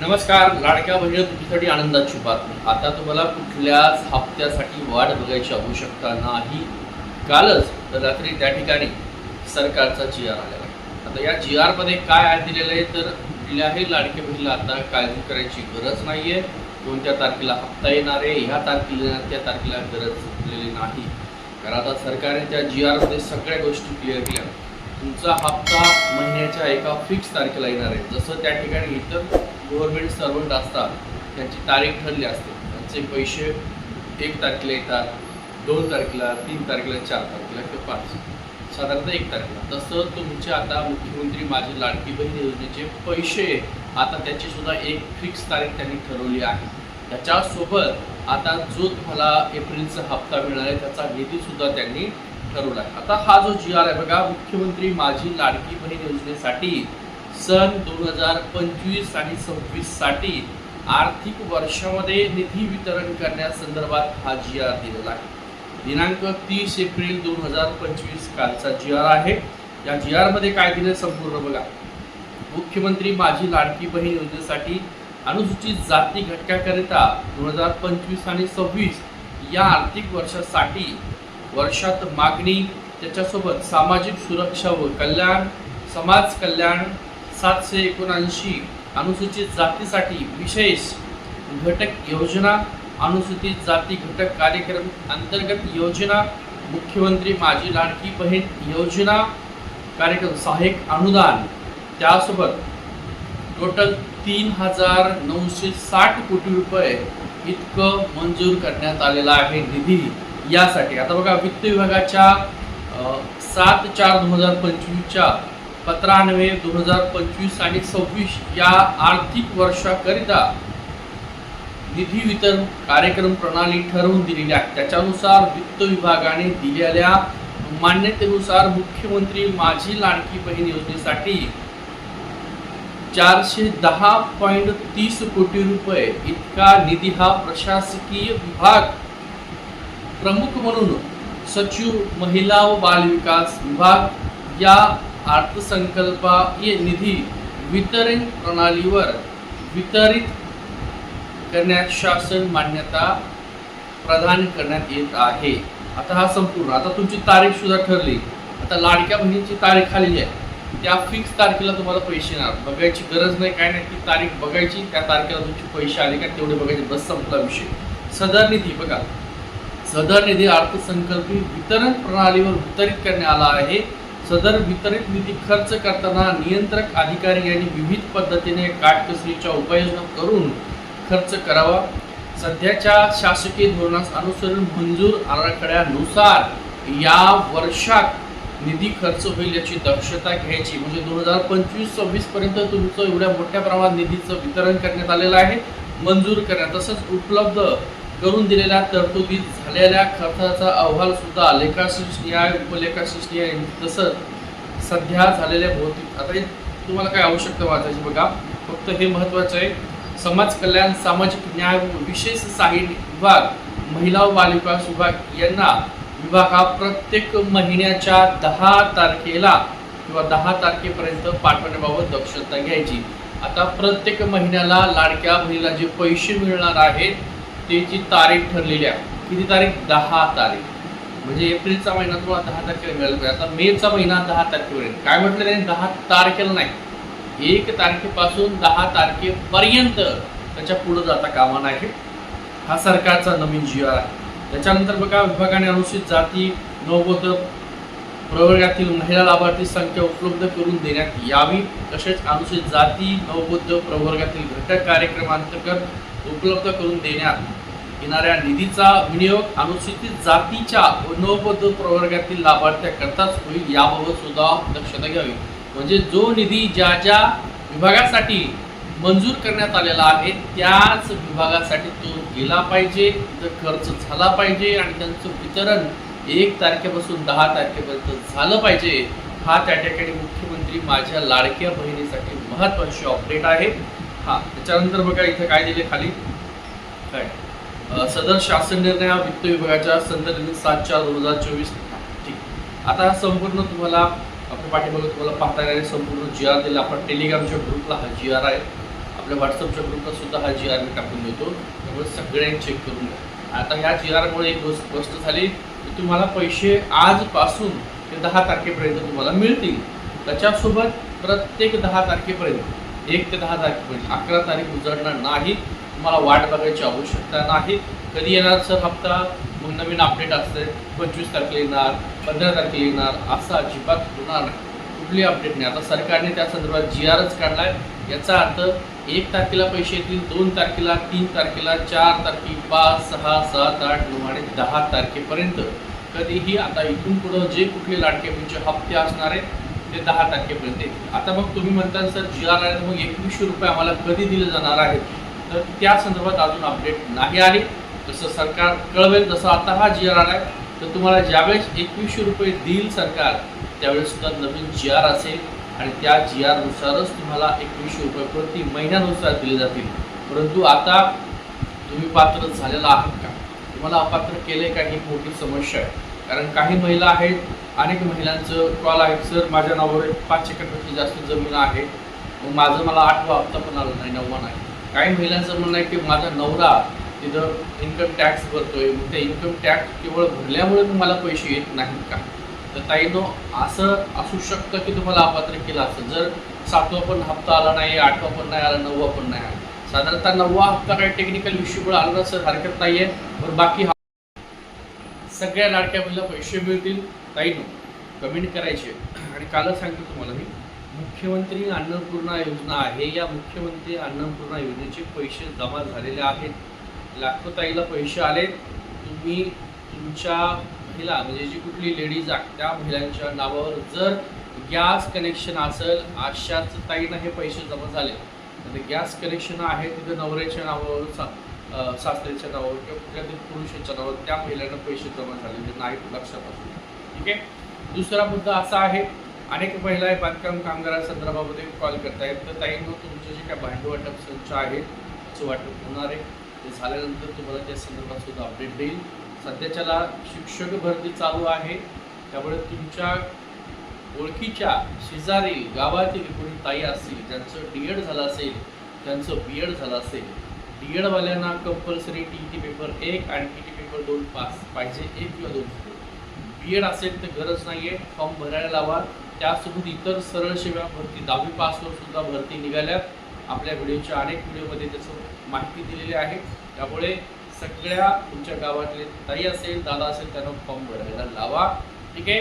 नमस्कार. लाडक्या बहिणी तुमच्यासाठी आनंदाची बातमी आता तुम्हाला कुठल्याच हप्त्यासाठी वाट बघायची आवश्यकता नाही. कालच रात्री त्या ठिकाणी सरकारचा जी आर आलेला आहे. आता या जी आरमध्ये काय आहे दिलेलं आहे? तर कुठल्याही लाडक्या बहिणीला आता काळजी करायची गरज नाही आहे कोणत्या तारखेला हप्ता येणार आहे? ह्या तारखेला त्या तारखेला गरज दिलेली नाही. कारण आता सरकारने त्या जी आरमध्ये सगळ्या गोष्टी क्लिअर केल्या. तुमचा हप्ता महिन्याच्या एका फिक्स तारखेला येणार आहे. जसं त्या ठिकाणी इतर गव्हर्नमेंट सर्वंट असतात त्यांची तारीख ठरली असते. त्यांचे पैसे एक तारखेला येतात दोन तारखेला तीन तारखेला चार तारखेला किंवा पाच. साधारणतः एक तारखेला. तसं तुमचे आता मुख्यमंत्री माझी लाडकी बहीण योजनेचे पैसे आता त्याची सुद्धा एक फिक्स तारीख त्यांनी ठरवली आहे. त्याच्यासोबत आता जो तुम्हाला एप्रिलचा हप्ता मिळणार आहे त्याचा निधीसुद्धा त्यांनी ठरवला आहे. आता हा जो जी आर आहे बघा मुख्यमंत्री माझी लाडकी बहीण योजनेसाठी सन दोन हजार पंचवीस आणि सव्वीससाठी आर्थिक वर्षामध्ये निधी वितरण करण्यासंदर्भात हा जी आर दिलेला आहे. दिनांक तीस एप्रिल दोन हजार पंचवीस कालचा जी आर आहे. या जी आरमध्ये काय दिलं संपूर्ण बघा. मुख्यमंत्री माझी लाडकी बहीण योजनेसाठी अनुसूचित जाती घटकाकरिता दोन हजार पंचवीस आणि सव्वीस या आर्थिक वर्षासाठी वर्षात मागणी त्याच्यासोबत सामाजिक सुरक्षा व कल्याण समाज कल्याण सातशे एकोणऐंशी अनुसूचित जातीसाठी विशेष घटक योजना अनुसूचित जाती घटक कार्यक्रम अंतर्गत योजना मुख्यमंत्री माझी लाडकी बहीण योजना कार्यक्रम सहाय्यक अनुदान. त्यासोबत टोटल तीन हजार नऊशे साठ कोटी रुपये इतकं मंजूर करण्यात आलेलं आहे निधी. यासाठी आता बघा वित्त विभागाच्या सात चार दोन हजार पंचवीसच्या पत्रान्वये दोन हजार पंचवीस आणि सव्वीस या आर्थिक वर्षाकरिता निधी वितरण कार्यक्रम प्रणाली ठरवून दिलेली आहे त्याच्यानुसार वित्त विभागाने दिलेल्या मान्यतेनुसार मुख्यमंत्री माझी लाडकी बहीण योजनेसाठी चारशे दहा पॉईंट तीस कोटी रुपये इतका निधी हा प्रशासकीय विभाग प्रमुख म्हणून सचिव महिला व बालविकास विभाग या अर्थसंकल्पीय निधी वितरण प्रणालीवर वितरित करण्यास शासन मान्यता प्रदान करण्यात येत आहे. आता हा संपूर्ण आता तुमची तारीख सुद्धा ठरली. आता लाडक्या बहिणीची तारीख आलेली आहे. त्या फिक्स तारखेला तुम्हाला पैसे येणार. बघायची गरज नाही काय नाही ती तारीख बघायची. त्या तारखेला तुमचे पैसे आले का तेवढे बघायचे. बस संपला विषय. सदर निधी बघा. सदर निधी अर्थसंकल्पीय वितरण प्रणालीवर वितरित करण्यात आला आहे. सदर वितरित निधी खर्च करताना नियंत्रक अधिकारी यांनी विविध पद्धतीने काटकसरीच्या उपाययोजना करून खर्च करावा. सध्याच्या शासकीय धोरणास अनुसरून मंजूर आराखड्यानुसार या वर्षात निधी खर्च होईल याची दक्षता घ्यायची. म्हणजे दोन हजार पंचवीस सव्वीस पर्यंत तुमचं एवढ्या मोठ्या प्रमाणात निधीचं वितरण करण्यात आलेलं आहे. मंजूर करण्यात तसंच उपलब्ध करून दिलेल्या तरतुदीत झालेल्या खर्चाचा अहवाल सुद्धा न्याय उपलेखाशीर्ष न्याय तसंच सध्या झालेल्या भौतिक. आता हे तुम्हाला काय आवश्यकता वाचायची बघा. फक्त हे महत्त्वाचं आहे. समाज कल्याण सामाजिक न्याय व विशेष साहित्य विभाग महिला व बालविकास विभाग यांना विभाग हा प्रत्येक महिन्याच्या दहा तारखेला किंवा दहा तारखेपर्यंत पाठवण्याबाबत दक्षता घ्यायची. आता प्रत्येक महिन्याला लाडक्या बहिणीला जे पैसे मिळणार आहेत त्याची तारीख ठरलेली आहे. किती तारीख? दहा तारीख. म्हणजे एप्रिलचा महिना तुम्हाला दहा तारखेला मिळाला पाहिजे. आता मेचा महिना दहा तारखेपर्यंत काय म्हटलं त्याने? दहा तारखेला नाही. एक तारखेपासून दहा तारखेपर्यंत त्याच्या पुढं जाता कामा नाही. हा सरकारचा नवीन जी आर आहे. त्याच्यानंतर बघा विभागाने अनुसूचित जाती नवबोध प्रवर्गातील महिला लाभार्थी संख्या उपलब्ध करून देण्यात यावी. तसेच अनुसूचित जाती नवबोध प्रवर्गातील घटक कार्यक्रमांतर्गत उपलब्ध करून देण्यात येणाऱ्या निधीचा विनियोग अनुसूचित जातीच्या नवबद्ध प्रवर्गातील लाभार्थ्याकरताच होईल याबाबत सुद्धा दक्षता घ्यावी. म्हणजे जो निधी ज्या ज्या विभागासाठी मंजूर करण्यात आलेला आहे त्याच विभागासाठी तो गेला पाहिजे खर्च झाला पाहिजे आणि त्यांचं वितरण एक तारखेपासून दहा तारखेपर्यंत झालं पाहिजे हा त्या ठिकाणी मुख्यमंत्री माझ्या लाडक्या बहिणीसाठी महत्वाची अपडेट आहे. हा त्याच्यानंतर बघा इथं काय दिले खाली. काय? सदर शासन निर्णय हा वित्त विभागाच्या संदर्भित सात चार दोन हजार चोवीस ठीक आता हा संपूर्ण तुम्हाला आपल्या पाठीमागे तुम्हाला पाहता येणार संपूर्ण जी आर दिला. आपण टेलिग्रामच्या ग्रुपला हा जी आर आहे. आपल्या व्हॉट्सअपच्या ग्रुपला सुद्धा हा जी आर मी टाकून देतो. त्यामुळे सगळ्यांनी चेक करून घ्या. आता ह्या जी आरमुळे एक गोष्ट गोष्ट झाली की तुम्हाला पैसे आजपासून ते दहा तारखेपर्यंत तुम्हाला मिळतील. त्याच्यासोबत प्रत्येक दहा तारखेपर्यंत एक ते दहा तारखेपर्यंत अकरा तारीख उजळणार नाही. तुम्हाला वाट बघायची आवश्यकता नाही. कधी येणार सर हप्ता? मग नवीन अपडेट असते. पंचवीस तारखेला येणार पंधरा तारखेला येणार असं अजिबात होणार नाही. कुठली अपडेट नाही. आता सरकारने त्या संदर्भात जी आरच काढला आहे याचा अर्थ एक तारखेला पैसे येतील दोन तारखेला तीन तारखेला चार तारखे पाच सहा सात आठ नऊ आणि दहा तारखेपर्यंत. कधीही आता इथून पुढं जे कुठले लाडके म्हणजे हप्ते असणार आहेत ते दहा तारखेपर्यंत येतील. आता मग तुम्ही म्हणता सर जी आर आहे मग एकवीसशे रुपये आम्हाला कधी दिले जाणार आहेत? तर त्या संदर्भात अजून अपडेट नाही आली. जसं सरकार कळवेल जसं आता हा जी आर आला आहे तर तुम्हाला ज्यावेळेस एकवीसशे रुपये देईल सरकार त्यावेळेससुद्धा नवीन जी आर असेल आणि त्या जी आरनुसारच तुम्हाला एकवीसशे रुपये प्रति महिन्यानुसार दिले जातील. परंतु आता तुम्ही पात्र झालेला आहात का? तुम्हाला अपात्र केले का? ही मोठी समस्या आहे. कारण काही महिला आहेत अनेक महिलांचं कॉल आहे सर माझ्या नावावर पाच एकरपेक्षा जास्त जमीन आहे. मग माझं मला आठवा हप्ता पण आला नाही नववा नाही. काही महिलांचं म्हणणं आहे की माझा नवरा तिथं इन्कम टॅक्स भरतोय मग त्या इन्कम टॅक्स केवळ भरल्यामुळे तुम्हाला पैसे येत नाहीत का? तर ताईनो असं असू शकतं की तुम्हाला अपात्र केलं असतं. जर सातवा पण हप्ता आला नाही आठवा पण नाही आला नववा पण नाही आला. साधारणतः नववा हप्ता काही टेक्निकल इश्यूमुळे आला असं हरकत नाही आहे पण बाकी सगळ्या लाडक्या मुलीला पैसे मिळतील. ताईनो कमेंट करायचे. आणि कालच सांगतो तुम्हाला मी. मुख्यमंत्री अन्नपूर्णा योजना आहे. या मुख्यमंत्री अन्नपूर्णा योजनेचे पैसे जमा झालेले आहेत. लाखो ताईला पैसे आले तुम्ही तुमच्या महिला म्हणजे जी कुठली लेडीज आहे त्या महिलांच्या नावावर जर गॅस कनेक्शन असेल अशाच ताईनं हे पैसे जमा झाले. तर गॅस कनेक्शन आहे तिथं नवऱ्याच्या नावावर सा सासऱ्याच्या नावावर किंवा कुठल्या तरी पुरुषाच्या नावावर त्या महिलांना पैसे जमा झालेले नाहीत लक्षात असू ठीक आहे? दुसरा मुद्दा असा आहे अनेक महिला बांधकाम कामगारांसंदर्भामध्ये कॉल करतायत. तर ताईंनो तुमचे जे काय भांडवाटप संच आहे त्याचं वाटप होणार आहे? ते झाल्यानंतर तुम्हाला त्या संदर्भात सुद्धा अपडेट देईल. सध्याच्याला शिक्षक भरती चालू आहे. त्यामुळे तुमच्या ओळखीच्या शेजारी गावातील कोणी ताई असतील ज्यांचं डी एड झालं असेल त्यांचं बी एड झालं असेल डी एडवाल्यांना कंपल्सरी टी टी पेपर एक आणि टी टी पेपर दोन पास पाहिजे एक किंवा दोन. बी एड असेल तर गरज नाही आहे फॉर्म भरायला लावा. त्यासोबत इतर सरळ सेवा भरती दहावी पासवर सुद्धा भरती निघाल्यात आपल्या व्हिडिओच्या अनेक व्हिडिओमध्ये त्याचं माहिती दिलेली आहे. त्यामुळे सगळ्या तुमच्या गावातले ताई असेल दादा असेल त्यांना फॉर्म भरायला लावा. ठीक आहे?